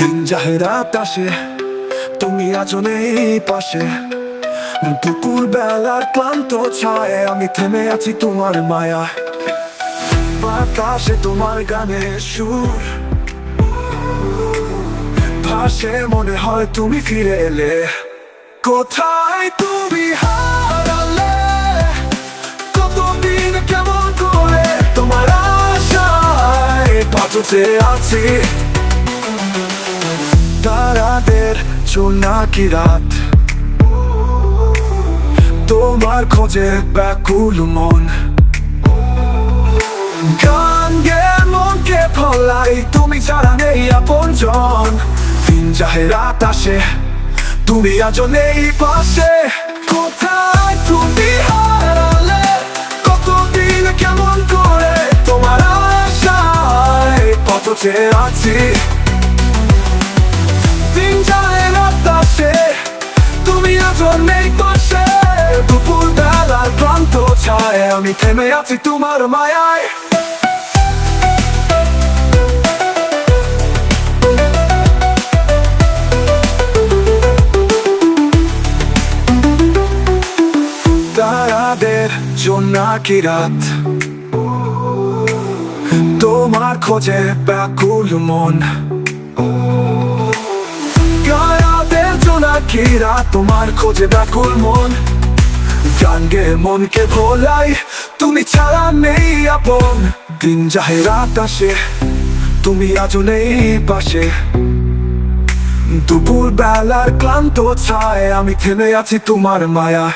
দিন যাহে আসে, তুমি আছো নেই পাশে। দুপুর বেলার ক্লান্ত ছায় আমি থেমে আছি তোমার মায়া বাতাসে তোমার গানের সুর। ভাসে মনে হয় তুমি ফিরে এলে। কোথায় তুমি হারালে? কতদিন কেমন করে তোমার আশায় বাঁচতে আছি? তারাদের জোনাকি রাত? তোমার খোঁজে ব্যাকুল মন। গান গে, মনকে ফলাই তুমি ছাড়া নেই আপন জন দিন যাহে রাত আসে, তুমি আজও নেই পাশে। কোথায় তুমি হারালে, কতদিন কেমন করে তোমার আশায়? পথে আছি আমি থেমে আছি তোমার মায়ায় তারাদের জোনাকি রাত তোমার খোঁজে ব্যাকুল মন গায়াদের জোনাকি রাত তোমার খোঁজে ব্যাকুল মন গান গে মনকে ভোলাই তুমি ছাড়া নেই আপন। দিন যাহে, রাত আসে, তুমি আজও নেই পাশে। দুপুর বেলার ক্লান্ত ছায়, আমি থেমে আছি তোমার মায়া